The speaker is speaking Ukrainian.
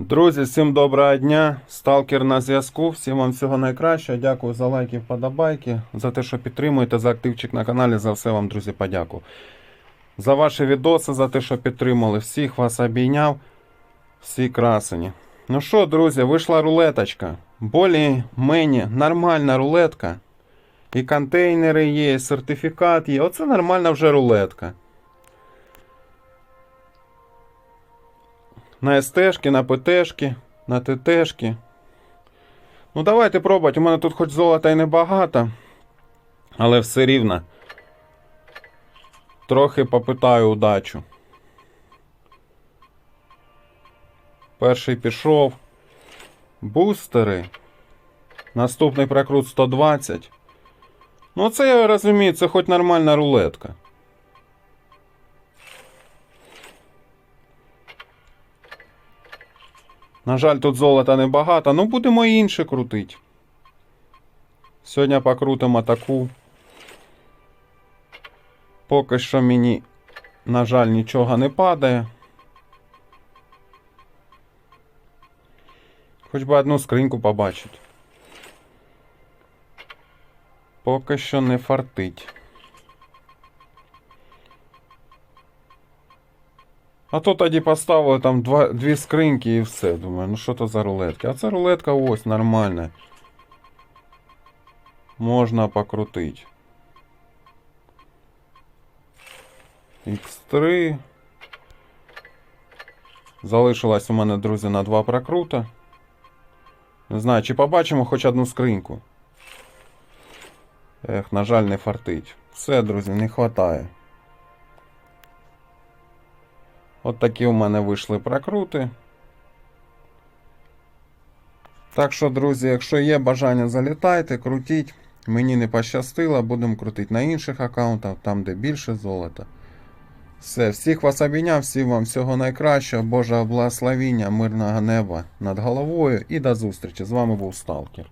Друзі, всім доброго дня. Сталкер на зв'язку. Всім вам всього найкращого. Дякую за лайки, вподобайки, за те, що підтримуєте, за активчик на каналі. За все вам, друзі, подяку. За ваші відоси, за те, що підтримали. Всіх вас обійняв. Всі красені. Ну що, друзі, вийшла рулеточка. Болі мені нормальна рулетка. І контейнери є, і сертифікат є. Оце нормальна вже рулетка. На СТшки, на ПТшки, на ТТшки. Ну, давайте пробувати. У мене тут хоч золота і небагато, але все рівно. Трохи попитаю удачу. Перший пішов. Бустери. Наступний прокрут 120. Ну, це я розумію, це хоч нормальна рулетка. На жаль, тут золота небагато, ну будемо і інше крутити. Сьогодні покрутимо таку. Поки що мені, на жаль, нічого не падає. Хоч би одну скриньку побачить. Поки що не фартить. А то тоді поставили там два, дві скриньки і все. Думаю, ну що то за рулетки? А це рулетка ось нормальна. Можна покрутити. X3. Залишилось у мене, друзі, на два прокрута. Не знаю, чи побачимо хоч одну скриньку. Ех, на жаль, не фартить. Все, друзі, не вистачає. От такі у мене вийшли прокрути. Так що, друзі, якщо є бажання залітайте, крутіть. Мені не пощастило, будемо крутити на інших аккаунтах, там де більше золота. Все, всіх вас обійняв, всім вам всього найкращого, Божого благословіння, мирного неба над головою і до зустрічі. З вами був Сталкер.